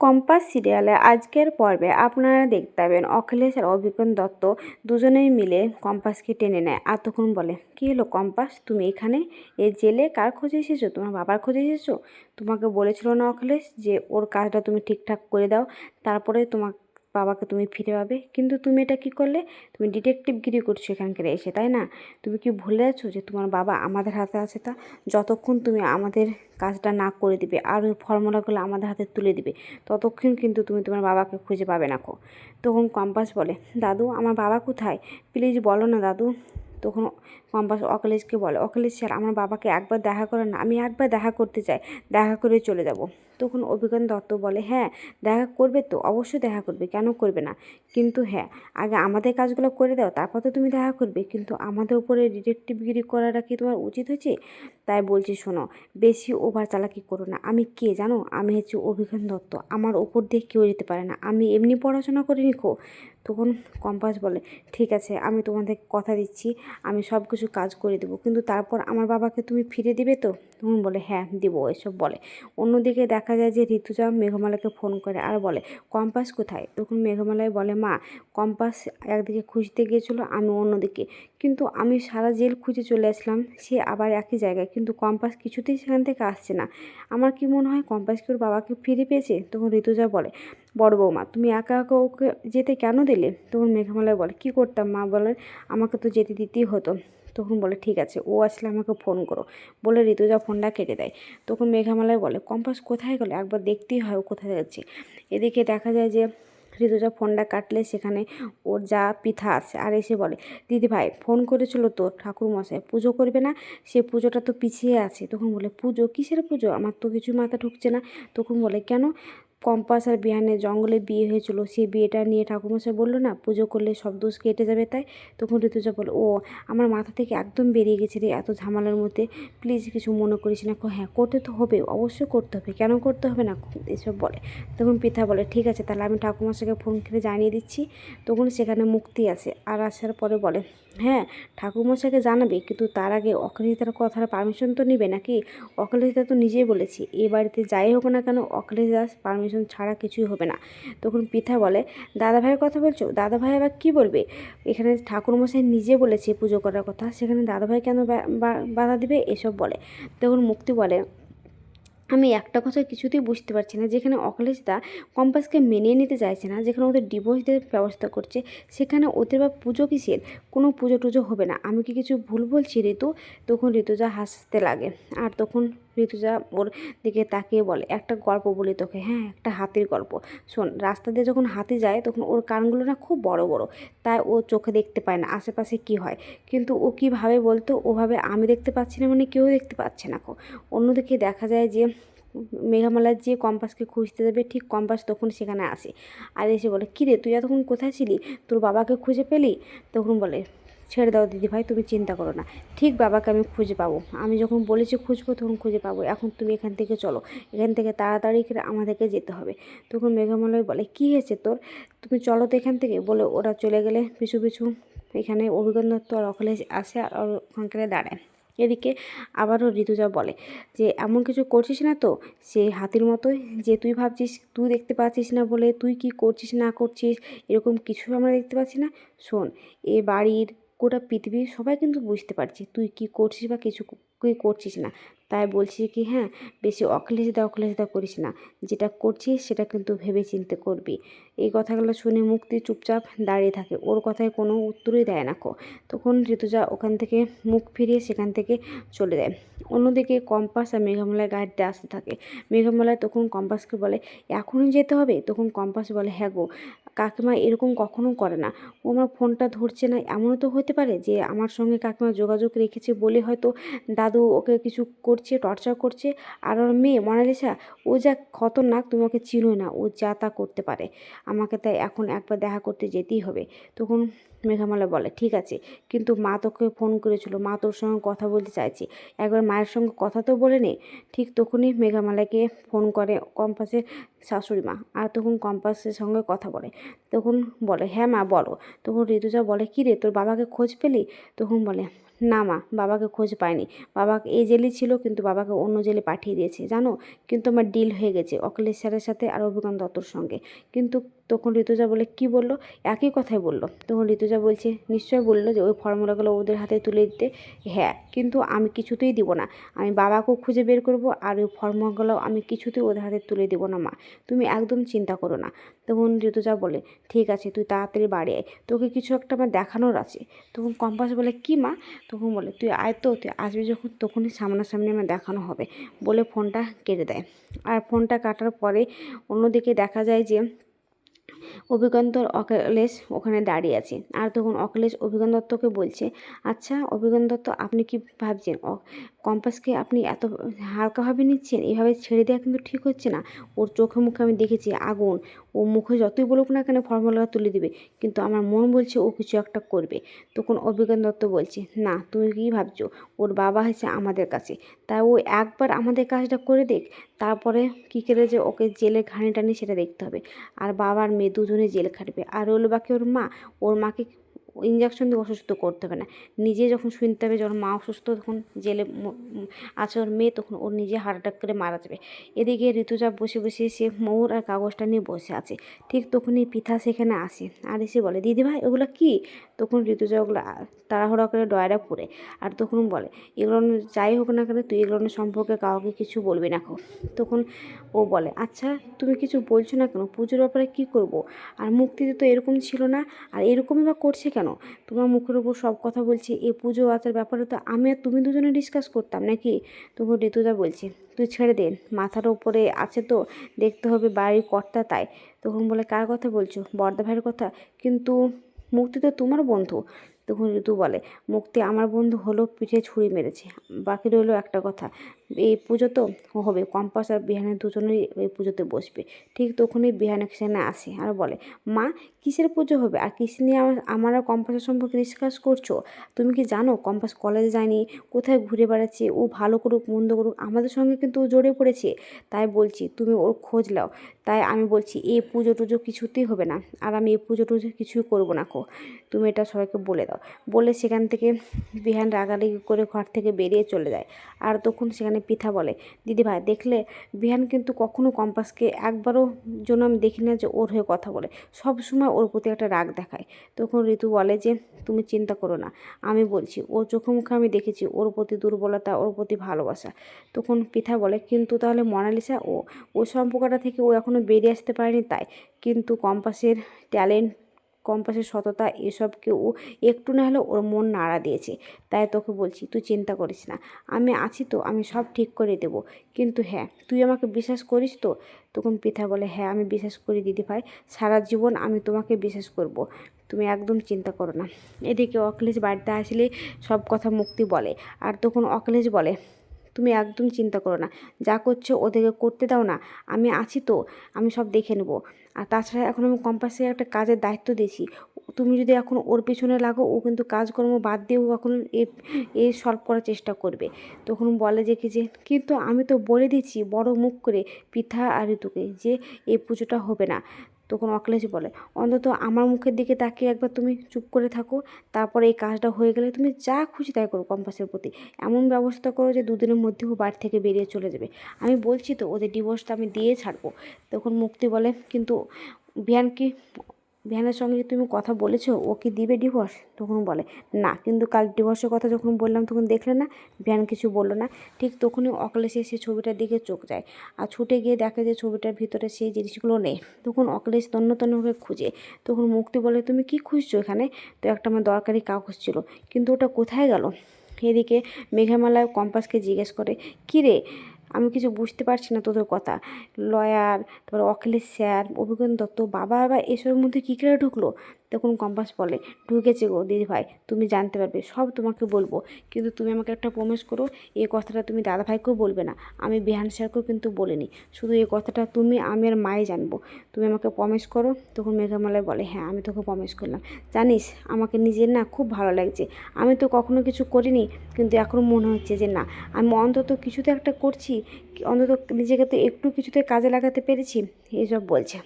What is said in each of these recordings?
Compass সিরিয়ালে আজকের পর্বে আপনারা দেখতে পাবেন অখিলেশ আর অভিজ্ঞান দত্ত দুজনেই মিলে কম্পাসকে টেনে নেয়। আর তখন বলে, কী হলো কম্পাস? তুমি এখানে? এ জেলে কার খোঁজে এসেছ? তোমার বাবার খোঁজে এসেছ? তোমাকে বলেছিল না অখিলেশ যে ওর কাজটা তুমি ঠিকঠাক করে দাও, তারপরে তোমার বাবাকে তুমি ফিরে পাবে। কিন্তু তুমি এটা কি করলে? তুমি ডিটেকটিভগিরি করছ এখানকার এসে, তাই না? তুমি কি ভুলে যাচ্ছো যে তোমার বাবা আমাদের হাতে আছে তা? যতক্ষণ তুমি আমাদের কাজটা না করে দিবে, আর ওই ফর্মুলাগুলো আমাদের হাতে তুলে দিবে, ততক্ষণ কিন্তু তুমি তোমার বাবাকে খুঁজে পাবে না কো। তখন কম্পাস বলে, দাদু, আমার বাবা কোথায়? প্লিজ বলো না দাদু। তখন কম্পাস অখিলেশকে বলে, অখিলেশ স্যার আমার বাবাকে একবার দেখা করেন না, আমি একবার দেখা করতে চাই, দেখা করে চলে যাব। তখন অভিজ্ঞান দত্ত বলে হ্যাঁ দেখা করবে তো, অবশ্যই দেখা করবে, কেন করবে না? কিন্তু হ্যাঁ আগে আমাদের কাজগুলো করে দাও, তারপর তো তুমি দেখা করবে, কিন্তু আমাদের উপরে ডিটেকটিভগিরি করাটা কি তোমার উচিত হয়েছে? তাই বলছি, শোনো, বেশি ওভার চালাকি করো না। আমি কে জানো? আমি হচ্ছে অভিজ্ঞান দত্ত, আমার ওপর দিয়ে কেউ যেতে পারে না। আমি এমনি পড়াশোনা করে নিখো তখন কম্পাস বলে, ঠিক আছে, আমি তোমাদের কথা দিচ্ছি, আমি সব কিছু কাজ করে দেবো। কিন্তু তারপর আমার বাবাকে তুমি ফিরে দিবে তো? তখন বলে হ্যাঁ দেবো, এসব বলে। অন্যদিকে দেখা যায় যে ঋতুজা মেঘমালাকে ফোন করে আর বলে, কম্পাস কোথায়? তখন মেঘমালায় বলে, মা, কম্পাস একদিকে খুঁজতে গিয়েছিল, আমি অন্যদিকে। কিন্তু আমি সারা জেল খুঁজে চলে আসলাম, সে আবার একই জায়গায়। কিন্তু কম্পাস কিছুতেই সেখান থেকে আসছে না। আমার কি মনে হয়, কম্পাস কি ওর বাবাকে ফিরে পেয়েছে? তখন ঋতুজা বলে বড় বৌমা, তুমি একা একা ওকে যেতে কেন দিলে? তখন মেঘমালায় বলে, কি করতাম মা? বলে, আমাকে তো যেতে দিতেই হতো। তখন বলে, ঠিক আছে, ও আসলে আমাকে ফোন করো। বলে ঋতুজা ফোনটা কেটে দেয়। তখন মেঘামালায় বলে, কম্পাস কোথায় গেলো? একবার দেখতেই হয় ও কোথায় যাচ্ছে। এদিকে দেখা যায় যে ঋতুজা ফোনটা কাটলে, সেখানে ওর যা পিঠা আছে, আর এসে বলে, দিদি ভাই, ফোন করেছিল তো ঠাকুরমশাই, পুজো করবে না? সে পুজোটা তো পিছিয়ে আছে। তখন বলে, পুজো? কিসের পুজো? আমার তো কিছু মাথা ঢুকছে না। তখন বলে, কেন? কম্পাস আর বিহানে জঙ্গলে বিয়ে হয়েছিল। সেই বিয়েটা নিয়ে ঠাকুরমশাই বলল, না, পুজো করলে সব দোষ কেটে যাবে। তাই তখন ঋতুজা বলে ও, আমার মাথা থেকে একদম বেরিয়ে গেছে রে এত ঝামেলার মধ্যে। প্লিজ কিছু মনে করিস না। হ্যাঁ করতে তো হবে, অবশ্যই করতে হবে। কেন করতে হবে না? এসব বলে। তখন পিতা বলে, ঠিক আছে, তাহলে আমি ঠাকুরমশাইকে ফোন করে জানিয়ে দিচ্ছি। তখন সেখানে মুক্তি আছে। আর আসার পরে বলে হ্যাঁ ঠাকুরমশাইকে জানাবে, কিন্তু তার আগে অখিলেশদার কথার পারমিশন তো নেবে নাকি? অখিলেশদা তো নিজেই বলেছি, এ বাড়িতে যাই হোক না কেন অখিলেশ দাস পারমিশন ছাড়া কিছুই হবে না। তখন পিঠা বলে দাদা ভাইয়ের কথা বলছো? দাদা ভাই আবার কী বলবে? এখানে ঠাকুরমশাই নিজে বলেছে পুজো করার কথা। সেখানে দাদা ভাই কেন বাধা দিবে? এসব বলে। তখন মুক্তি বলে, আমি একটা কথা কিছুতেই বুঝতে পারছি না। যেখানে অখিলেশ দা কম্পাসকে মেনে নিতে চাইছে না, যেখানে ওদের ডিভোর্স দেওয়ার ব্যবস্থা করছে, সেখানে ওদের বা পুজো কিসের? কোনো পুজো টুজো হবে না। আমি কি কিছু ভুল বলছি, ঋতু? তখন ঋতুজা হাসতে লাগে। আর তখন ঋতুজা ওর দিকে তাকিয়ে বলে, একটা গল্প বলি তোকে হ্যাঁ একটা হাতির গল্প। শোন, রাস্তা দিয়ে যখন হাতি যায়, তখন ওর কানগুলো না খুব বড় বড়। তাই ও চোখে দেখতে পায় না, আশেপাশে কি হয়। কিন্তু ও কীভাবে বলতো, ওভাবে আমি দেখতে পাচ্ছি না মানে কেউ দেখতে পাচ্ছে না অন্যদিকে দেখা যায় যে, মেঘামালার যে কম্পাসকে খুঁজতে যাবে, ঠিক কম্পাস তখন সেখানে আসে। আর এসে বলে, কী রে, তুই এতক্ষণ কোথায় ছিলি? তোর বাবাকে খুঁজে পেলি? তখন বলে ছেড়ে দাও দিদি ভাই, তুমি চিন্তা করো না। ঠিক বাবাকে আমি খুঁজে পাবো। আমি যখন বলেছি খুঁজবো, তখন খুঁজে পাবো। এখন তুমি এখান থেকে চলো। এখান থেকে তাড়াতাড়ি করে আমাদেরকে যেতে হবে। তখন মেঘামলয় বলে, কী হয়েছে তোর? তুমি চলো তো এখান থেকে। বলে ওরা চলে গেলে পিছু পিছু এখানে অভিজ্ঞান দত্ত আর অখিলেশ আসে আর ওখানকারে দাঁড়ায়। এদিকে আবারও ঋতুজা বলে যে, এমন কিছু করছিস না তো? সে হাতির মতোই যে তুই ভাবছিস, তুই দেখতে পাচ্ছিস না বলে তুই কি করছিস, না করছিস? এরকম কিছু আমরা দেখতে পাচ্ছি না? শোন, এ বাড়ির গোটা পৃথিবীর সবাই কিন্তু বুঝতে পারছে তুই কি করছিস বা কিছু কি করছিস না। তাই বলছি কি হ্যাঁ বেশি অখিলেশদা অখিলেশদা করিস না। যেটা করছিস, সেটা কিন্তু ভেবে চিনতে করবি। এই কথাগুলো শুনে মুক্তি চুপচাপ দাঁড়িয়ে থাকে। ওর কথায় কোনো উত্তরই দেয় না কো। তখন ঋতুজা ওখান থেকে মুখ ফিরিয়ে সেখান থেকে চলে যায়। অন্যদিকে কম্পাস আর মেঘামলায় গাড়িতে আসতে থাকে। মেঘামলায় তখন কম্পাসকে বলে, এখনই যেতে হবে? তখন কম্পাস বলে হ্যাঁ গো, কাকিমা এরকম কখনো করে না। ও আমার ফোনটা ধরছে না। এমনও তো হতে পারে যে আমার সঙ্গে কাকিমা যোগাযোগ রেখেছে বলে হয়তো দাদু ওকে কিছু করছে, টর্চার করছে। আর ওর মেয়ে মনালিসা, ও যা খতরনাক, তুমি ওকে চিনো না। ও যা তা করতে পারে। আমাকে তাই এখন একবার দেখা করতে যেতেই হবে। তখন মেঘামালা বলে, ঠিক আছে। কিন্তু মা তোকে ফোন করেছিল, মা তোর সঙ্গে কথা বলতে চাইছে। একবার মায়ের সঙ্গে কথা তো বলে নে, ঠিক তখনই মেঘামালাকে ফোন করে কম্পাসের শাশুড়ি মা, আর তখন কম্পাসের সঙ্গে কথা বলে। তখন বলে হ্যাঁ মা, বলো। তখন ঋতুজা বলে, কী রে, তোর বাবাকে খোঁজ পেলি? তখন বলে, না মা, বাবাকে খোঁজ পায়নি বাবা এই জেলে ছিল, কিন্তু বাবাকে অন্য জেলে পাঠিয়ে দিয়েছে, জানো? কিন্তু আমার ডিল হয়ে গেছে অখিলেশ স্যারের সাথে আর অভিজ্ঞান দত্তর সঙ্গে। কিন্তু তখন ঋতুজা বলে, কি বলল? একই কথাই বলল। তখন ঋতুজা বলছে নিশ্চয় বলল যে, ওই ফর্মুলাগুলো ওদের হাতে তুলে দিতে? হ্যাঁ কিন্তু আমি কিছুতেই দিব না। আমি বাবাকেও খুঁজে বের করব আর ওই ফর্মুলাগুলো আমি কিছুতেই ওদের হাতে তুলে দেব না, মা। তুমি একদম চিন্তা করো না। তখন ঋতুজা বলে, ঠিক আছে, তুই তাড়াতাড়ি বাড়ি আয়। তোকে কিছু একটা আমার দেখানোর আছে। তখন কম্পাস বলে, কি, মা? তখন বলে, তুই আয় তো, তুই আসবি যখন, তখনই সামনাসামনি আমার দেখানো হবে। বলে ফোনটা কেটে দেয়। আর ফোনটা কাটার পরে অন্যদিকে দেখা যায় যে অভিজ্ঞান্তর অখিলেশ ওখানে দাঁড়িয়ে আছে। আর তখন অখিলেশ অভিজ্ঞান দত্তকে বলছে আচ্ছা অভিজ্ঞান দত্ত, আপনি কি ভাবছেন? কম্পাসকে আপনি এত হালকাভাবে নিচ্ছেন? এভাবে ছেড়ে দেওয়া কিন্তু ঠিক হচ্ছে না। ওর চোখে মুখে আমি দেখেছি আগুন। ও মুখে যতই বলুক না কেন ফর্মুলা তুলে দিবে। কিন্তু আমার মন বলছে ও কিছু একটা করবে। তখন অভিজ্ঞান দত্ত বলছে, না, তুমি কী ভাবছ? ওর বাবা হয়েছে আমাদের কাছে। তাই ও একবার আমাদের কাজটা করে দেখ। তারপরে কী করে যে ওকে জেলে ঘানি টানি সেটা দেখতে হবে। আর বাবার মেয়ে দুজনে জেল খাটবে। আর হলো বাকি ওর মা। ওর মাকে ইঞ্জেকশন দিয়ে অসুস্থ করতে হবে না। নিজে যখন শুনতে হবে যখন মা অসুস্থ, তখন জেলে আছে ওর মেয়ে, তখন ওর নিজে হার্ট অ্যাটাক করে মারা যাবে। এদিকে ঋতুজা বসে বসে সে ময়ূর আর কাগজটা নিয়ে বসে আছে। ঠিক তখনই পিথা সেখানে আসে আর এসে বলে, দিদি ভাই, ওগুলো কী? তখন ঋতুজা ওগুলো তাড়াহুড়া করে ডয়রা পড়ে আর তখন বলে, এগুলো যাই হোক না কেন, তুই এগুলো সম্পর্কে কাউকে কিছু বলবি না তখন ও বলে আচ্ছা তুমি কিছু বলছো না কেন? পুজোর ব্যাপারে কী করব? আর মুক্তিতে তো এরকম ছিল না, আর এরকমই বা করছে কেন? তোমার মুখের উপর সব কথা বলছি, এই পুজো আচার ব্যাপারে তো আমি আর তুমি দুজনে ডিসকাস করতাম নাকি? তখন ঋতুজা বলছে, তুই ছেড়ে দে, মাথার ওপরে আছে তো, দেখতে হবে বাড়ির কর্তা তাই। তখন বলে, কার কথা বলছো? বর্দা ভাইয়ের কথা? কিন্তু মুক্তি তো তোমার বন্ধু। তখন ঋতু বলে, মুক্তি আমার বন্ধু হলো পিঠে ছুরি মেরেছে, বাকি রইল একটা কথা। এই পুজো তো হবে, কম্পাস আর বিহানে দুজনেই এই পুজোতে বসবে। ঠিক তখনই বিহান সেখানে আসে আর বলে, মা, কিসের পুজো হবে? আর কিস নিয়ে আমার আমার কম্পাসের সম্পর্কে ডিসকাস করছ? তুমি কি জানো কম্পাস কলেজে যায়নি, কোথায় ঘুরে বেড়াচ্ছে, ও ভালো করুক, মন্দ করুক, আমাদের সঙ্গে কিন্তু জড়ে পড়েছে। তাই বলছি, তুমি ওর খোঁজ লাও তাই আমি বলছি, এই পুজো টুজো কিছুতেই হবে না, আর আমি এই পুজো টুজো কিছুই করব না কো। তুমি এটা সবাইকে বলে দাও। বলে সেখান থেকে বিহান রাগারাগি করে ঘর থেকে বেরিয়ে চলে যায়। আর তখন সেখানে পিঠা বলে। দিদি ভাই, দেখলে বিহান কিন্তু কখনো কম্পাসকে একবারও জন্য আমি দেখি না যে ওর হয়ে কথা বলে। সব সময় ওর প্রতি একটা রাগ দেখায়। তখন ঋতু বলে যে, তুমি চিন্তা করো না, আমি বলছি, ওর চোখে মুখে আমি দেখেছি, ওর প্রতি দুর্বলতা, ওর প্রতি ভালোবাসা। তখন পিঠা বলে, কিন্তু তাহলে মোনালিসা, ও, ওই সম্পর্কটা থেকে ও এখনও বেরিয়ে আসতে পারেনি তাই। কিন্তু কম্পাসের ট্যালেন্ট কম্পাসের সততা এসবকে ও একটু না হলেও ওর মন নাড়া দিয়েছে। তাই তোকে বলছি, তুই চিন্তা করিস না। আমি আছি তো, আমি সব ঠিক করে দেব। কিন্তু হ্যাঁ তুই আমাকে বিশ্বাস করিস তো? তখন পিঠা বলে হ্যাঁ আমি বিশ্বাস করি দিদি ভাই। সারা জীবন আমি তোমাকে বিশ্বাস করব। তুমি একদম চিন্তা করো না। এদিকে অখিলেশ বাড়িতে আসলে সব কথা মুক্তি বলে। আর তখন অখিলেশ বলে তুমি একদম চিন্তা করো না। যা করছ ওদেরকে করতে দাও না। আমি আছি তো, আমি সব দেখে নেব। আর তাছাড়া এখন আমি কম্পাসে একটা কাজের দায়িত্ব দিয়েছি। তুমি যদি এখন ওর পেছনে লাগো, ও কিন্তু কাজকর্ম বাদ দিয়েও এখন এ এ সলভ করার চেষ্টা করবে। তখন বলে যে কি যে, কিন্তু আমি তো বলে দিচ্ছি বড় মুখ করে পিঠা আর ঋতুকে যে এই পুজোটা হবে না। তখন অখিলেশ বলে। অন্তত আমার মুখের দিকে তাকিয়ে একবার তুমি চুপ করে থাকো, তারপরে এই কাজটা হয়ে গেলে তুমি যা খুশি তাই করো কম্পাসের প্রতি। এমন ব্যবস্থা করো যে দুদিনের মধ্যে ও বাড়ি থেকে বেরিয়ে চলে যাবে। আমি বলছি তো, ওদের ডিভোর্সটা আমি দিয়ে ছাড়বো। তখন মুক্তি বলে, কিন্তু বিহান বিহানের সঙ্গে তুমি কথা বলেছ, ও কি দিবে ডিভোর্স তখন বলে, না, কিন্তু কাল ডিভোর্সের কথা যখন বললাম, তখন দেখলে না, বিহান কিছু বলল না। ঠিক তখনই অকলেশে সেই ছবিটার দিকে চোখ যায় আর ছুটে গিয়ে দেখে যে ছবিটার ভিতরে সেই জিনিসগুলো নেই। তখন অকলেশ তন্ন তন্ন হয়ে খুঁজে। তখন মুক্তি বলে, তুমি কি খুঁজছো এখানে? তো একটা আমার দরকারি কাগজ ছিল, কিন্তু ওটা কোথায় গেল? এদিকে মেঘামালা কম্পাসকে জিজ্ঞেস করে, কী রে আমি কিছু বুঝতে পারছি না তোদের কথা। লয়ার, তারপর অখিলেশ স্যার, অভিজ্ঞান দত্ত, বাবা বাবা এসবের মধ্যে কী করে ঢুকলো? তখন কম্পাস বলে, ঢুকেছে গো দিদিভাই, তুমি জানতে পারবে, সব তোমাকে বলব। কিন্তু তুমি আমাকে একটা প্রমিস করো এই কথাটা তুমি দাদাভাইকেও বলবে না। আমি বিহান স্যারকেও কিন্তু বলিনি। শুধু এই কথাটা তুমি, আমি আর মায়ে জানব। তুমি আমাকে প্রমিস করো। তখন মেঘামালায় বলে হ্যাঁ আমি তোকে প্রমিস করলাম। জানিস, আমাকে নিজের না খুব ভালো লাগছে। আমি তো কখনো কিছু করিনি, কিন্তু এখন মনে হচ্ছে যে না, আমি অন্তত কিছুতে একটা করছি। অন্তত নিজেকে তো একটু কিছুতে কাজে লাগাতে পেরেছি এসব বলছে।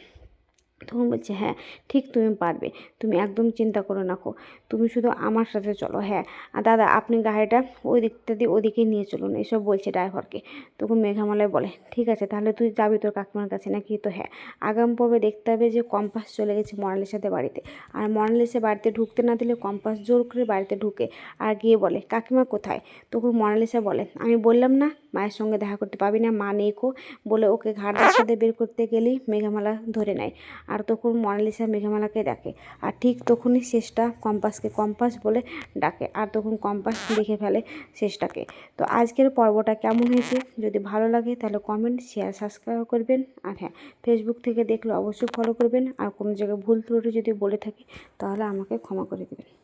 তখন বলছে হ্যাঁ ঠিক তুমি পারবে। তুমি একদম চিন্তা করো না কো। তুমি শুধু আমার সাথে চলো হ্যাঁ। আর দাদা, আপনি গাড়িটা ওই দিকটা দিয়ে ওদিকে নিয়ে চলুন। এসব বলছে ড্রাইভারকে। তখন মেঘামালায় বলে, ঠিক আছে, তাহলে তুই যাবি তোর কাকিমার কাছে নাকি? তো হ্যাঁ আগাম পর্বে দেখতে হবে যে কম্পাস চলে গেছে মনালিসাতে বাড়িতে। আর মনালিসা বাড়িতে ঢুকতে না দিলে কম্পাস জোর করে বাড়িতে ঢুকে আর গিয়ে বলে, কাকিমা কোথায়? তখন মনালিসা বলে, আমি বললাম না, মায়ের সঙ্গে দেখা করতে পাবি না, মা নেই কো। বলে ওকে ঘাটের সাথে বের করতে গেলেই মেঘামালা ধরে নেয়। আর তখন মনালিসা মেঘামালাকে ডাকে। আর ঠিক তখনই শেষটা কম্পাসকে, কম্পাস বলে ডাকে আর তখন কম্পাস দেখে ফেলে শেষটাকে। তো আজকের পর্বটা কেমন হয়েছে? যদি ভালো লাগে তাহলে কমেন্ট শেয়ার সাবস্ক্রাইব করবেন। আর হ্যাঁ ফেসবুক থেকে দেখলে অবশ্যই ফলো করবেন। আর কোনো জায়গায় ভুল ত্রুটি যদি বলে থাকে তাহলে আমাকে ক্ষমা করে দেবেন।